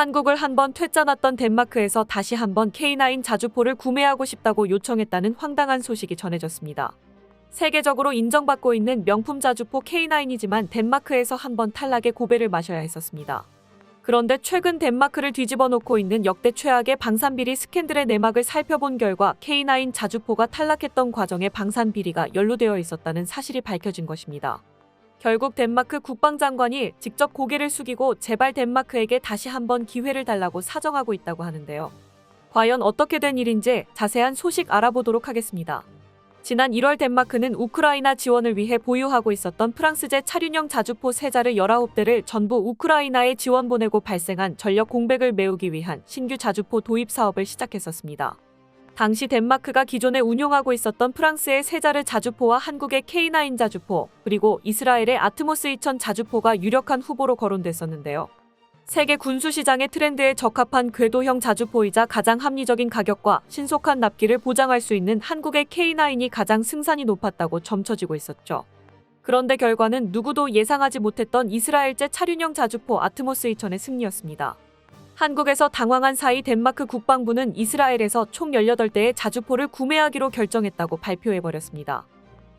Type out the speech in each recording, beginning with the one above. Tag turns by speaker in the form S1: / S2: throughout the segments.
S1: 한국을 한번 퇴짜놨던 덴마크에서 다시 한번 K9 자주포를 구매하고 싶다고 요청했다는 황당한 소식이 전해졌습니다. 세계적으로 인정받고 있는 명품 자주포 K9이지만 덴마크에서 한번 탈락의 고배를 마셔야 했었습니다. 그런데 최근 덴마크를 뒤집어 놓고 있는 역대 최악의 방산비리 스캔들의 내막을 살펴본 결과 K9 자주포가 탈락했던 과정에 방산비리가 연루되어 있었다는 사실이 밝혀진 것입니다. 결국 덴마크 국방장관이 직접 고개를 숙이고 제발 덴마크에게 다시 한번 기회를 달라고 사정하고 있다고 하는데요. 과연 어떻게 된 일인지 자세한 소식 알아보도록 하겠습니다. 지난 1월 덴마크는 우크라이나 지원을 위해 보유하고 있었던 프랑스제 차륜형 자주포 세자르 19대를 전부 우크라이나에 지원 보내고 발생한 전력 공백을 메우기 위한 신규 자주포 도입 사업을 시작했었습니다. 당시 덴마크가 기존에 운용하고 있었던 프랑스의 세자르 자주포와 한국의 K9 자주포, 그리고 이스라엘의 아트모스 2000 자주포가 유력한 후보로 거론됐었는데요. 세계 군수 시장의 트렌드에 적합한 궤도형 자주포이자 가장 합리적인 가격과 신속한 납기를 보장할 수 있는 한국의 K9이 가장 승산이 높았다고 점쳐지고 있었죠. 그런데 결과는 누구도 예상하지 못했던 이스라엘제 차륜형 자주포 아트모스 2000의 승리였습니다. 한국에서 당황한 사이 덴마크 국방부는 이스라엘에서 총 18대의 자주포를 구매하기로 결정했다고 발표해버렸습니다.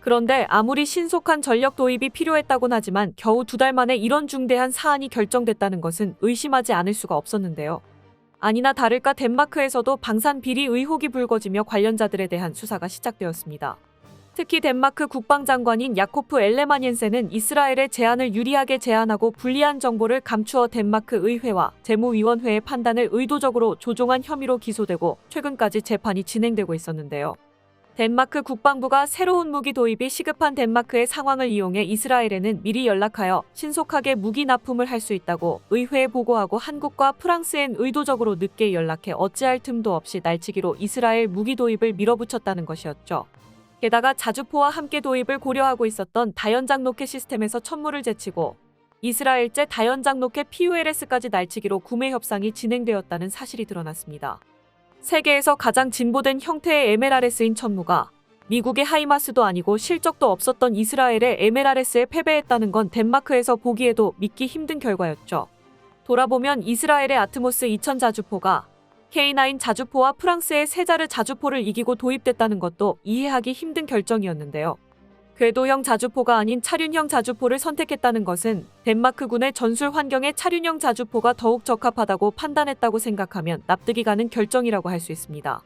S1: 그런데 아무리 신속한 전력 도입이 필요했다곤 하지만 겨우 두 달 만에 이런 중대한 사안이 결정됐다는 것은 의심하지 않을 수가 없었는데요. 아니나 다를까 덴마크에서도 방산 비리 의혹이 불거지며 관련자들에 대한 수사가 시작되었습니다. 특히 덴마크 국방장관인 야코프 엘레만 옌센은 이스라엘의 제안을 유리하게 제안하고 불리한 정보를 감추어 덴마크 의회와 재무위원회의 판단을 의도적으로 조종한 혐의로 기소되고 최근까지 재판이 진행되고 있었는데요. 덴마크 국방부가 새로운 무기 도입이 시급한 덴마크의 상황을 이용해 이스라엘에는 미리 연락하여 신속하게 무기 납품을 할 수 있다고 의회에 보고하고 한국과 프랑스엔 의도적으로 늦게 연락해 어찌할 틈도 없이 날치기로 이스라엘 무기 도입을 밀어붙였다는 것이었죠. 게다가 자주포와 함께 도입을 고려하고 있었던 다연장 로켓 시스템에서 천물을 제치고 이스라엘제 다연장 로켓 PULS까지 날치기로 구매 협상이 진행되었다는 사실이 드러났습니다. 세계에서 가장 진보된 형태의 MLRS인 천무가 미국의 하이마스도 아니고 실적도 없었던 이스라엘의 MLRS에 패배했다는 건 덴마크에서 보기에도 믿기 힘든 결과였죠. 돌아보면 이스라엘의 아트모스 2000 자주포가 K9 자주포와 프랑스의 세자르 자주포를 이기고 도입됐다는 것도 이해하기 힘든 결정이었는데요. 궤도형 자주포가 아닌 차륜형 자주포를 선택했다는 것은 덴마크군의 전술 환경에 차륜형 자주포가 더욱 적합하다고 판단했다고 생각하면 납득이 가는 결정이라고 할 수 있습니다.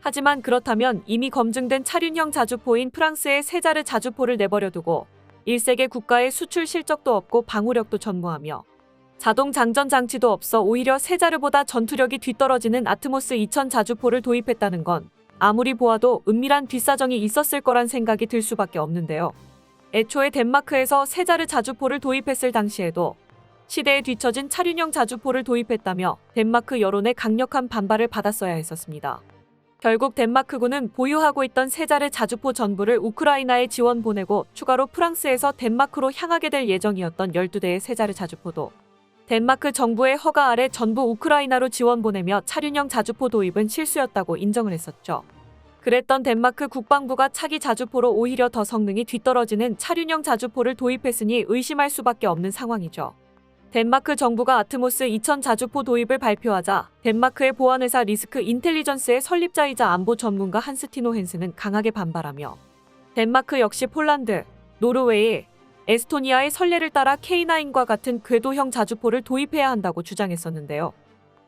S1: 하지만 그렇다면 이미 검증된 차륜형 자주포인 프랑스의 세자르 자주포를 내버려두고 1세계 국가의 수출 실적도 없고 방호력도 전무하며 자동 장전 장치도 없어 오히려 세자르보다 전투력이 뒤떨어지는 아트모스 2000 자주포를 도입했다는 건 아무리 보아도 은밀한 뒷사정이 있었을 거란 생각이 들 수밖에 없는데요. 애초에 덴마크에서 세자르 자주포를 도입했을 당시에도 시대에 뒤처진 차륜형 자주포를 도입했다며 덴마크 여론의 강력한 반발을 받았어야 했었습니다. 결국 덴마크군은 보유하고 있던 세자르 자주포 전부를 우크라이나에 지원 보내고 추가로 프랑스에서 덴마크로 향하게 될 예정이었던 12대의 세자르 자주포도 덴마크 정부의 허가 아래 전부 우크라이나로 지원 보내며 차륜형 자주포 도입은 실수였다고 인정을 했었죠. 그랬던 덴마크 국방부가 차기 자주포로 오히려 더 성능이 뒤떨어지는 차륜형 자주포를 도입했으니 의심할 수밖에 없는 상황이죠. 덴마크 정부가 아트모스 2000 자주포 도입을 발표하자 덴마크의 보안회사 리스크 인텔리전스의 설립자이자 안보 전문가 한스티노 헨스는 강하게 반발하며 덴마크 역시 폴란드, 노르웨이, 에스토니아의 선례를 따라 K9과 같은 궤도형 자주포를 도입해야 한다고 주장했었는데요.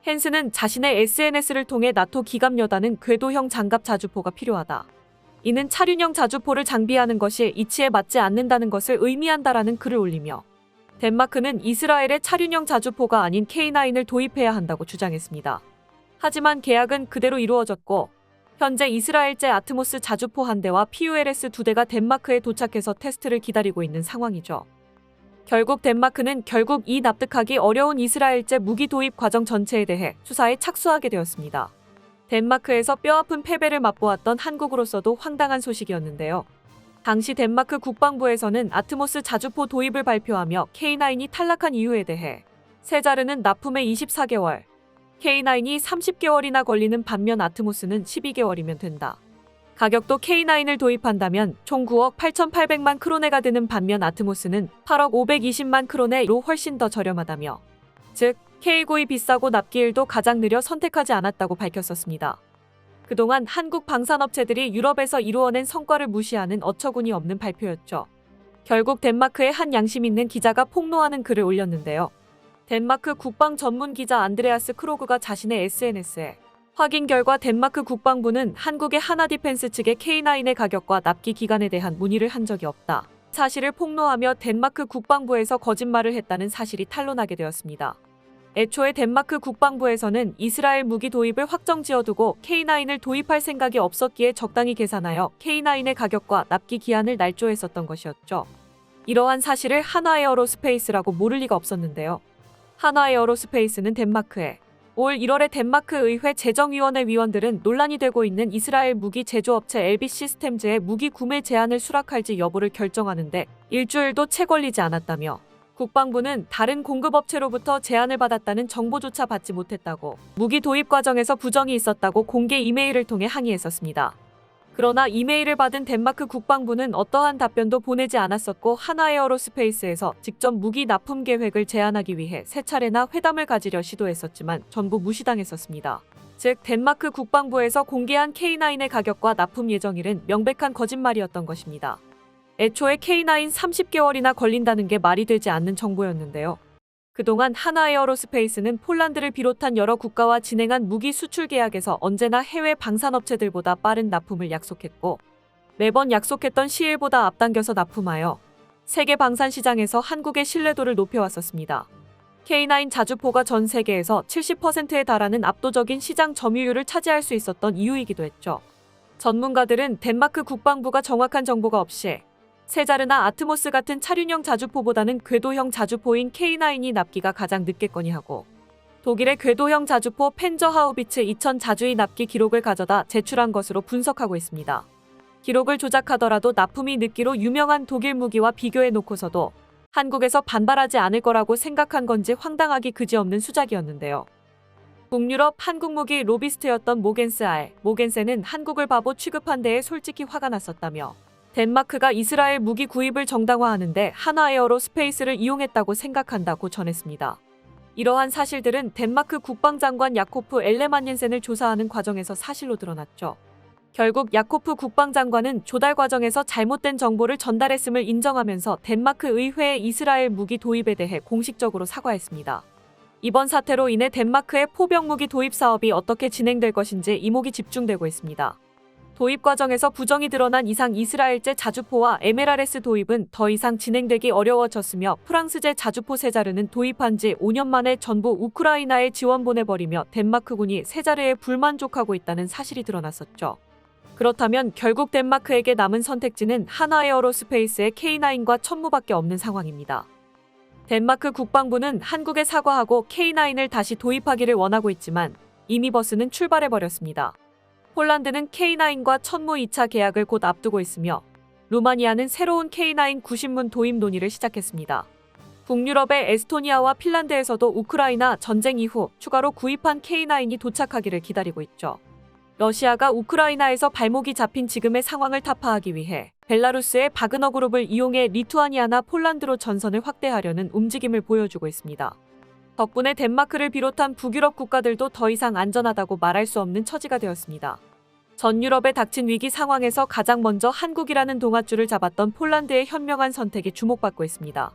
S1: 헨스는 자신의 SNS를 통해 나토 기갑 여단은 궤도형 장갑 자주포가 필요하다. 이는 차륜형 자주포를 장비하는 것이 이치에 맞지 않는다는 것을 의미한다라는 글을 올리며 덴마크는 이스라엘의 차륜형 자주포가 아닌 K9을 도입해야 한다고 주장했습니다. 하지만 계약은 그대로 이루어졌고 현재 이스라엘제 아트모스 자주포 한 대와 PULS 두 대가 덴마크에 도착해서 테스트를 기다리고 있는 상황이죠. 결국 덴마크는 결국 이 납득하기 어려운 이스라엘제 무기 도입 과정 전체에 대해 수사에 착수하게 되었습니다. 덴마크에서 뼈아픈 패배를 맛보았던 한국으로서도 황당한 소식이었는데요. 당시 덴마크 국방부에서는 아트모스 자주포 도입을 발표하며 K9이 탈락한 이유에 대해 세자르는 납품에 24개월, K9이 30개월이나 걸리는 반면 아트모스는 12개월이면 된다. 가격도 K9을 도입한다면 총 9억 8,800만 크로네가 되는 반면 아트모스는 8억 520만 크로네로 훨씬 더 저렴하다며 즉 K9이 비싸고 납기일도 가장 느려 선택하지 않았다고 밝혔었습니다. 그동안 한국 방산업체들이 유럽에서 이루어낸 성과를 무시하는 어처구니 없는 발표였죠. 결국 덴마크의 한 양심 있는 기자가 폭로하는 글을 올렸는데요. 덴마크 국방 전문 기자 안드레아스 크로그가 자신의 SNS에 확인 결과 덴마크 국방부는 한국의 하나 디펜스 측의 K9의 가격과 납기 기간에 대한 문의를 한 적이 없다. 사실을 폭로하며 덴마크 국방부에서 거짓말을 했다는 사실이 탄로나게 되었습니다. 애초에 덴마크 국방부에서는 이스라엘 무기 도입을 확정 지어두고 K9을 도입할 생각이 없었기에 적당히 계산하여 K9의 가격과 납기 기한을 날조했었던 것이었죠. 이러한 사실을 하나에어로스페이스라고 모를 리가 없었는데요. 하나 에어로스페이스는 덴마크에 올 1월에 덴마크 의회 재정위원회 위원들은 논란이 되고 있는 이스라엘 무기 제조업체 LB 시스템즈의 무기 구매 제한을 수락할지 여부를 결정하는데 일주일도 채 걸리지 않았다며 국방부는 다른 공급업체로부터 제안을 받았다는 정보조차 받지 못했다고 무기 도입 과정에서 부정이 있었다고 공개 이메일을 통해 항의했었습니다. 그러나 이메일을 받은 덴마크 국방부는 어떠한 답변도 보내지 않았었고 하나에어로스페이스에서 직접 무기 납품 계획을 제안하기 위해 세 차례나 회담을 가지려 시도했었지만 전부 무시당했었습니다. 즉 덴마크 국방부에서 공개한 K9의 가격과 납품 예정일은 명백한 거짓말이었던 것입니다. 애초에 K9 30개월이나 걸린다는 게 말이 되지 않는 정보였는데요. 그동안 하나 에어로스페이스는 폴란드를 비롯한 여러 국가와 진행한 무기 수출 계약에서 언제나 해외 방산업체들보다 빠른 납품을 약속했고 매번 약속했던 시일보다 앞당겨서 납품하여 세계 방산 시장에서 한국의 신뢰도를 높여왔었습니다. K9 자주포가 전 세계에서 70%에 달하는 압도적인 시장 점유율을 차지할 수 있었던 이유이기도 했죠. 전문가들은 덴마크 국방부가 정확한 정보가 없이 세자르나 아트모스 같은 차륜형 자주포보다는 궤도형 자주포인 K9이 납기가 가장 늦겠거니 하고 독일의 궤도형 자주포 펜저 하우비츠 2000 자주의 납기 기록을 가져다 제출한 것으로 분석하고 있습니다. 기록을 조작하더라도 납품이 늦기로 유명한 독일 무기와 비교해 놓고서도 한국에서 반발하지 않을 거라고 생각한 건지 황당하기 그지없는 수작이었는데요. 북유럽 한국 무기 로비스트였던 모겐스 알, 모겐세는 한국을 바보 취급한 데에 솔직히 화가 났었다며 덴마크가 이스라엘 무기 구입을 정당화하는데 하나에어로 스페이스를 이용했다고 생각한다고 전했습니다. 이러한 사실들은 덴마크 국방장관 야코프 엘레만옌센을 조사하는 과정에서 사실로 드러났죠. 결국 야코프 국방장관은 조달 과정에서 잘못된 정보를 전달했음을 인정하면서 덴마크 의회에 이스라엘 무기 도입에 대해 공식적으로 사과했습니다. 이번 사태로 인해 덴마크의 포병 무기 도입 사업이 어떻게 진행될 것인지 이목이 집중되고 있습니다. 도입 과정에서 부정이 드러난 이상 이스라엘제 자주포와 MLRS 도입은 더 이상 진행되기 어려워졌으며 프랑스제 자주포 세자르는 도입한 지 5년 만에 전부 우크라이나에 지원 보내버리며 덴마크군이 세자르에 불만족하고 있다는 사실이 드러났었죠. 그렇다면 결국 덴마크에게 남은 선택지는 하나에어로스페이스의 K9과 천무밖에 없는 상황입니다. 덴마크 국방부는 한국에 사과하고 K9을 다시 도입하기를 원하고 있지만 이미 버스는 출발해버렸습니다. 폴란드는 K9과 천무 2차 계약을 곧 앞두고 있으며 루마니아는 새로운 K9 구신문 도입 논의를 시작했습니다. 북유럽의 에스토니아와 핀란드에서도 우크라이나 전쟁 이후 추가로 구입한 K9이 도착하기를 기다리고 있죠. 러시아가 우크라이나에서 발목이 잡힌 지금의 상황을 타파하기 위해 벨라루스의 바그너 그룹을 이용해 리투아니아나 폴란드로 전선을 확대하려는 움직임을 보여주고 있습니다. 덕분에 덴마크를 비롯한 북유럽 국가들도 더 이상 안전하다고 말할 수 없는 처지가 되었습니다. 전 유럽에 닥친 위기 상황에서 가장 먼저 한국이라는 동아줄을 잡았던 폴란드의 현명한 선택이 주목받고 있습니다.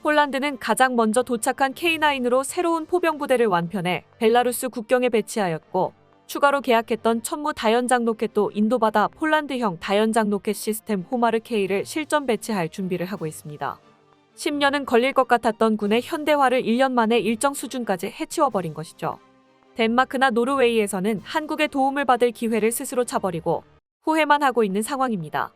S1: 폴란드는 가장 먼저 도착한 K9으로 새로운 포병 부대를 완편해 벨라루스 국경에 배치하였고 추가로 계약했던 천무 다연장 로켓도 인도바다 폴란드형 다연장 로켓 시스템 호마르 K를 실전 배치할 준비를 하고 있습니다. 10년은 걸릴 것 같았던 군의 현대화를 1년 만에 일정 수준까지 해치워버린 것이죠. 덴마크나 노르웨이에서는 한국의 도움을 받을 기회를 스스로 차버리고 후회만 하고 있는 상황입니다.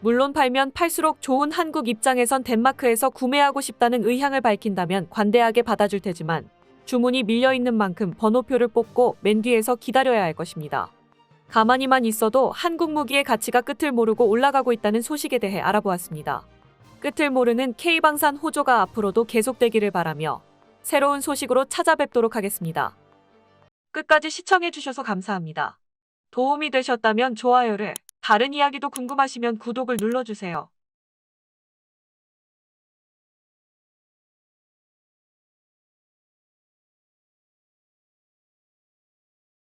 S1: 물론 팔면 팔수록 좋은 한국 입장에선 덴마크에서 구매하고 싶다는 의향을 밝힌다면 관대하게 받아줄 테지만 주문이 밀려있는 만큼 번호표를 뽑고 맨 뒤에서 기다려야 할 것입니다. 가만히만 있어도 한국 무기의 가치가 끝을 모르고 올라가고 있다는 소식에 대해 알아보았습니다. 끝을 모르는 K방산 호조가 앞으로도 계속되기를 바라며 새로운 소식으로 찾아뵙도록 하겠습니다. 끝까지 시청해주셔서 감사합니다. 도움이 되셨다면 좋아요를, 다른 이야기도 궁금하시면 구독을 눌러주세요.